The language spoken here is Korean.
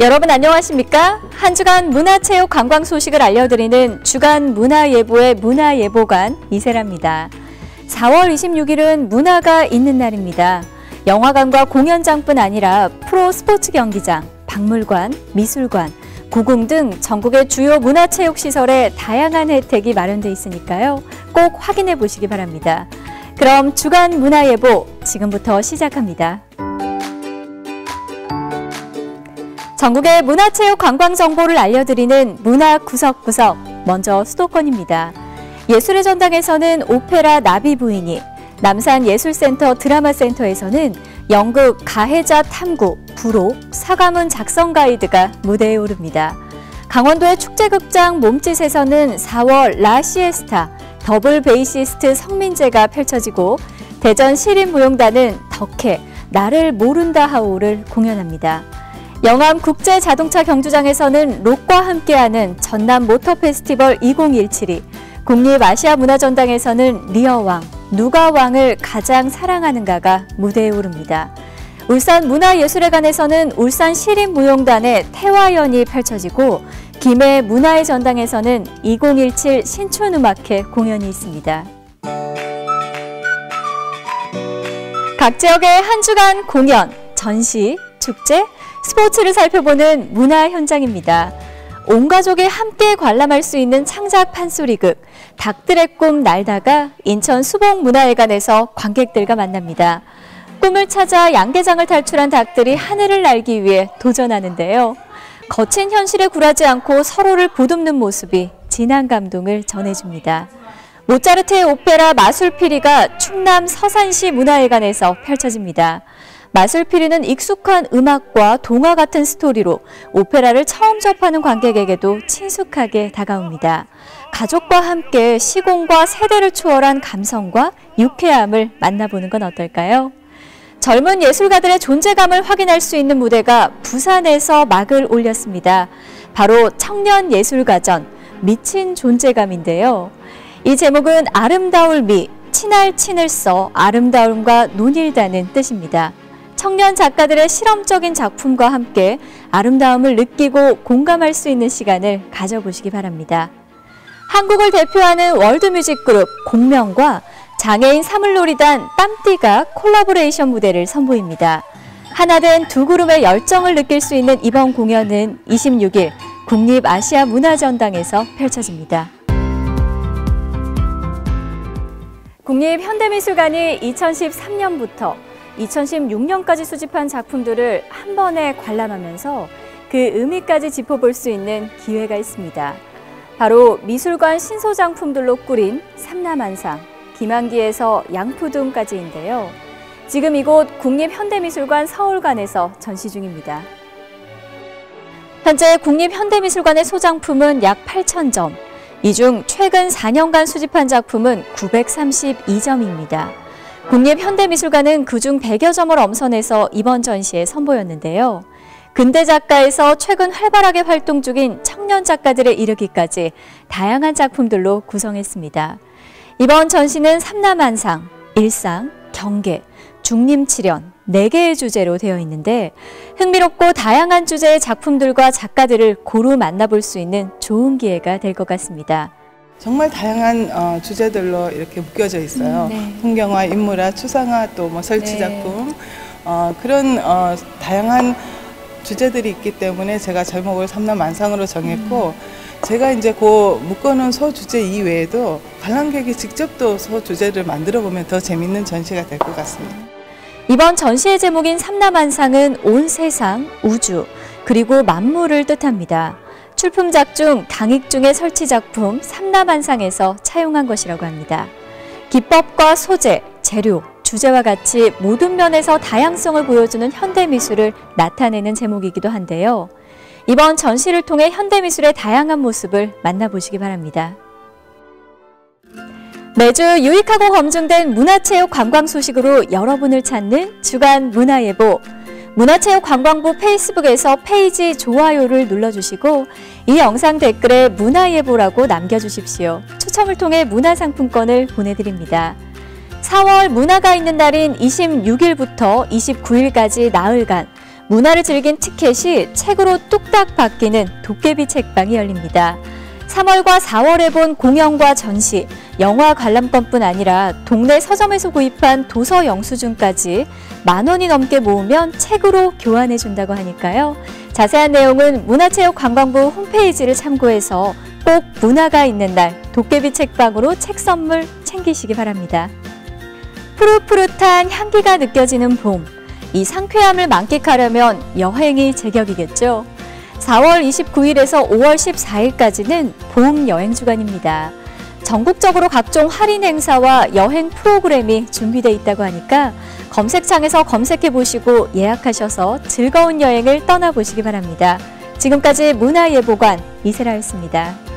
여러분 안녕하십니까? 한 주간 문화체육 관광 소식을 알려드리는 주간 문화예보의 문화예보관 이세라입니다. 4월 26일은 문화가 있는 날입니다. 영화관과 공연장뿐 아니라 프로 스포츠 경기장, 박물관, 미술관, 고궁 등 전국의 주요 문화체육 시설에 다양한 혜택이 마련돼 있으니까요. 꼭 확인해 보시기 바랍니다. 그럼 주간 문화예보 지금부터 시작합니다. 전국의 문화체육 관광 정보를 알려드리는 문화 구석구석 먼저 수도권입니다. 예술의 전당에서는 오페라 나비 부인이, 남산 예술센터 드라마센터에서는 연극 가해자 탐구, 부록, 사과문 작성 가이드가 무대에 오릅니다. 강원도의 축제극장 몸짓에서는 4월 라시에스타, 더블 베이시스트 성민재가 펼쳐지고 대전 시립무용단은 덕혜, 나를 모른다 하오를 공연합니다. 영암 국제 자동차 경주장에서는 록과 함께하는 전남 모터 페스티벌 2017이, 국립 아시아 문화전당에서는 리어왕, 누가 왕을 가장 사랑하는가가 무대에 오릅니다. 울산 문화예술회관에서는 울산 시립무용단의 태화연이 펼쳐지고 김해 문화의 전당에서는 2017 신춘음악회 공연이 있습니다. 각 지역의 한 주간 공연, 전시, 축제, 스포츠를 살펴보는 문화 현장입니다. 온 가족이 함께 관람할 수 있는 창작 판소리극 닭들의 꿈 날다가 인천 수복문화회관에서 관객들과 만납니다. 꿈을 찾아 양계장을 탈출한 닭들이 하늘을 날기 위해 도전하는데요. 거친 현실에 굴하지 않고 서로를 보듬는 모습이 진한 감동을 전해줍니다. 모차르트의 오페라 마술피리가 충남 서산시 문화회관에서 펼쳐집니다. 마술피리는 익숙한 음악과 동화 같은 스토리로 오페라를 처음 접하는 관객에게도 친숙하게 다가옵니다. 가족과 함께 시공과 세대를 초월한 감성과 유쾌함을 만나보는 건 어떨까요? 젊은 예술가들의 존재감을 확인할 수 있는 무대가 부산에서 막을 올렸습니다. 바로 청년 예술가전 미친 존재감인데요. 이 제목은 아름다울 미, 친할 친을 써 아름다움과 논일다는 뜻입니다. 청년 작가들의 실험적인 작품과 함께 아름다움을 느끼고 공감할 수 있는 시간을 가져보시기 바랍니다. 한국을 대표하는 월드뮤직 그룹 공명과 장애인 사물놀이단 땀띠가 콜라보레이션 무대를 선보입니다. 하나된 두 그룹의 열정을 느낄 수 있는 이번 공연은 26일 국립아시아문화전당에서 펼쳐집니다. 국립현대미술관이 2013년부터 2016년까지 수집한 작품들을 한 번에 관람하면서 그 의미까지 짚어볼 수 있는 기회가 있습니다. 바로 미술관 신소장품들로 꾸린 삼남한상, 김한기에서 양푸둥까지인데요. 지금 이곳 국립현대미술관 서울관에서 전시 중입니다. 현재 국립현대미술관의 소장품은 약 8천 점, 이 중 최근 4년간 수집한 작품은 932점입니다. 국립현대미술관은 그중 100여 점을 엄선해서 이번 전시에 선보였는데요. 근대 작가에서 최근 활발하게 활동 중인 청년 작가들에 이르기까지 다양한 작품들로 구성했습니다. 이번 전시는 삼남한상, 일상, 경계, 중림칠연 4개의 주제로 되어 있는데 흥미롭고 다양한 주제의 작품들과 작가들을 고루 만나볼 수 있는 좋은 기회가 될 것 같습니다. 정말 다양한 어, 주제들로 이렇게 묶여져 있어요. 음, 네. 풍경화, 인물화, 추상화, 또 뭐 설치 네. 작품 네. 어, 그런 어, 다양한 주제들이 있기 때문에 제가 제목을 삼남 만상으로 정했고 음. 제가 이제 그 묶어놓은 소 주제 이외에도 관람객이 직접 또 소 주제를 만들어 보면 더 재밌는 전시가 될 것 같습니다. 이번 전시의 제목인 삼남한상은 온 세상, 우주, 그리고 만물을 뜻합니다. 출품작 중 강익중의 설치 작품 삼남한상에서 차용한 것이라고 합니다. 기법과 소재, 재료, 주제와 같이 모든 면에서 다양성을 보여주는 현대미술을 나타내는 제목이기도 한데요. 이번 전시를 통해 현대미술의 다양한 모습을 만나보시기 바랍니다. 매주 유익하고 검증된 문화체육 관광 소식으로 여러분을 찾는 주간 문화예보. 문화체육관광부 페이스북에서 페이지 좋아요를 눌러주시고 이 영상 댓글에 문화예보라고 남겨주십시오. 추첨을 통해 문화상품권을 보내드립니다. 4월 문화가 있는 날인 26일부터 29일까지 나흘간 문화를 즐긴 티켓이 책으로 뚝딱 바뀌는 도깨비 책방이 열립니다. 3월과 4월에 본 공연과 전시, 영화 관람권뿐 아니라 동네 서점에서 구입한 도서 영수증까지 만 원이 넘게 모으면 책으로 교환해 준다고 하니까요. 자세한 내용은 문화체육관광부 홈페이지를 참고해서 꼭 문화가 있는 날 도깨비 책방으로 책 선물 챙기시기 바랍니다. 푸릇푸릇한 향기가 느껴지는 봄. 이 상쾌함을 만끽하려면 여행이 제격이겠죠. 4월 29일에서 5월 14일까지는 봄 여행 주간입니다. 전국적으로 각종 할인 행사와 여행 프로그램이 준비되어 있다고 하니까 검색창에서 검색해 보시고 예약하셔서 즐거운 여행을 떠나보시기 바랍니다. 지금까지 문화예보관 이세라였습니다.